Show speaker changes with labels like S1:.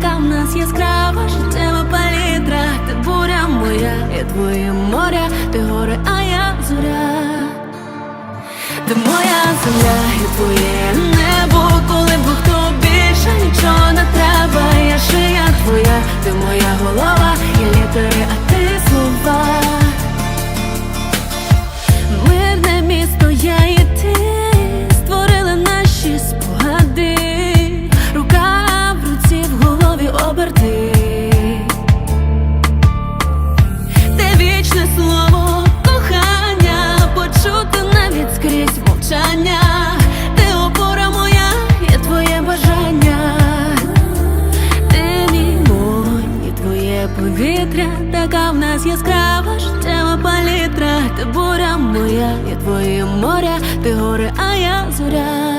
S1: така в нас яскрава життєва палітра, ти буря моя, я твоє моря, ти горе, а я зоря. Ти моя земля і твоє небо, коли Бог то більше нічого не треба. Я шия твоя, ти моя голова, я літери, повітря, така в нас яскрава життєва палітра, ти буря моя, я твоє моря, ти гори, а я зоря.